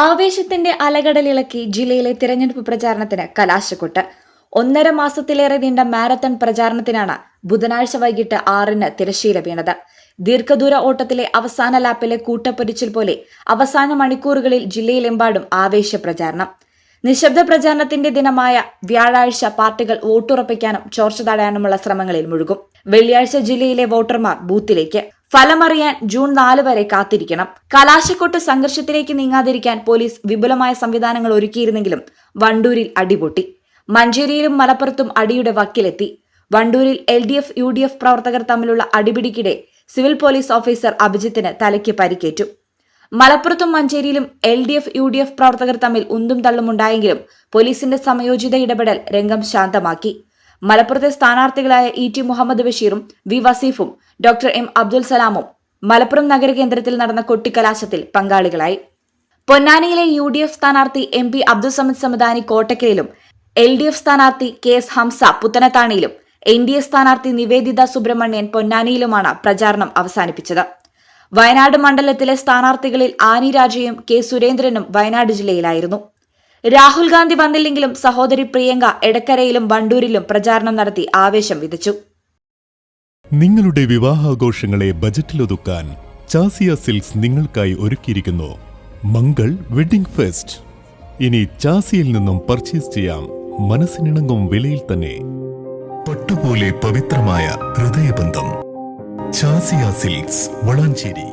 ആവേശത്തിന്റെ അലകടലിളക്കി ജില്ലയിലെ തിരഞ്ഞെടുപ്പ് പ്രചാരണത്തിന് കലാശക്കൊട്ട്. ഒന്നര മാസത്തിലേറെ നീണ്ട മാരത്തൺ പ്രചാരണത്തിനാണ് ബുധനാഴ്ച വൈകിട്ട് ആറിന് തിരശ്ശീല വീണത്. ദീർഘദൂര ഓട്ടത്തിലെ അവസാന ലാപ്പിലെ കൂട്ടപ്പൊരിച്ചിൽ പോലെ അവസാന മണിക്കൂറുകളിൽ ജില്ലയിലെമ്പാടും ആവേശ പ്രചാരണം. നിശബ്ദ പ്രചാരണത്തിന്റെ ദിനമായ വ്യാഴാഴ്ച പാർട്ടികൾ വോട്ടുറപ്പിക്കാനും ചോർച്ച തടയാനുമുള്ള ശ്രമങ്ങളിൽ മുഴുകും. വെള്ളിയാഴ്ച ജില്ലയിലെ വോട്ടർമാർ ബൂത്തിലേക്ക്. ഫലമറിയാൻ ജൂൺ നാല് വരെ കാത്തിരിക്കണം. കലാശക്കൊട്ട് സംഘർഷത്തിലേക്ക് നീങ്ങാതിരിക്കാൻ പോലീസ് വിപുലമായ സംവിധാനങ്ങൾ ഒരുക്കിയിരുന്നെങ്കിലും വണ്ടൂരിൽ അടിപൊട്ടി. മഞ്ചേരിയിലും മലപ്പുറത്തും അടിയുടെ വക്കിലെത്തി. വണ്ടൂരിൽ L D F U D F പ്രവർത്തകർ തമ്മിലുള്ള അടിപിടിക്കിടെ സിവിൽ പോലീസ് ഓഫീസർ അഭിജിത്തിന് തലയ്ക്ക് പരിക്കേറ്റു. മലപ്പുറത്തും മഞ്ചേരിയിലും L D F U D F പ്രവർത്തകർ തമ്മിൽ ഉന്തും തള്ളുമുണ്ടായെങ്കിലും പോലീസിന്റെ സമയോചിത ഇടപെടൽ രംഗം ശാന്തമാക്കി. മലപ്പുറത്തെ സ്ഥാനാർത്ഥികളായ ഇ ടി മുഹമ്മദ് ബഷീറും വി വസീഫും ഡോക്ടർ എം അബ്ദുൽ സലാമും മലപ്പുറം നഗരകേന്ദ്രത്തിൽ നടന്ന കൊട്ടിക്കലാശത്തിൽ പങ്കാളികളായി. പൊന്നാനിയിലെ യു ഡി എഫ് സ്ഥാനാർത്ഥി എം പി അബ്ദുൽ സമദ് സമദാനി കോട്ടക്കലിലും എൽ ഡി എഫ് സ്ഥാനാർത്ഥി കെ എസ് ഹംസ പുത്തനത്താണിയിലും എൻ ഡി എ സ്ഥാനാർത്ഥി നിവേദിത സുബ്രഹ്മണ്യൻ പൊന്നാനിയിലുമാണ് പ്രചാരണം അവസാനിപ്പിച്ചത്. വയനാട് മണ്ഡലത്തിലെ സ്ഥാനാർത്ഥികളിൽ ആനി രാജയും കെ സുരേന്ദ്രനും വയനാട് ജില്ലയിലായിരുന്നു. രാഹുൽ ഗാന്ധി വന്നില്ലെങ്കിലും സഹോദരി പ്രിയങ്ക എടക്കരയിലും വണ്ടൂരിലും പ്രചാരണം നടത്തി ആവേശം വിതച്ചു. നിങ്ങളുടെ വിവാഹാഘോഷങ്ങളെ ബജറ്റിലൊതുക്കാൻ ചാസിയ സിൽക്സ് നിങ്ങൾക്കായി ഒരുക്കിയിരിക്കുന്നു. Mangal wedding fest. ഇനി ചാസിയിൽ നിന്നും പർച്ചേസ് ചെയ്യാം. മനസ്സിനിണങ്ങും വിലയിൽ തന്നെ. പട്ടുപോലെ പവിത്രമായ ഹൃദയബന്ധം. ചാസിയ സിൽക്സ് വളാഞ്ചേരി.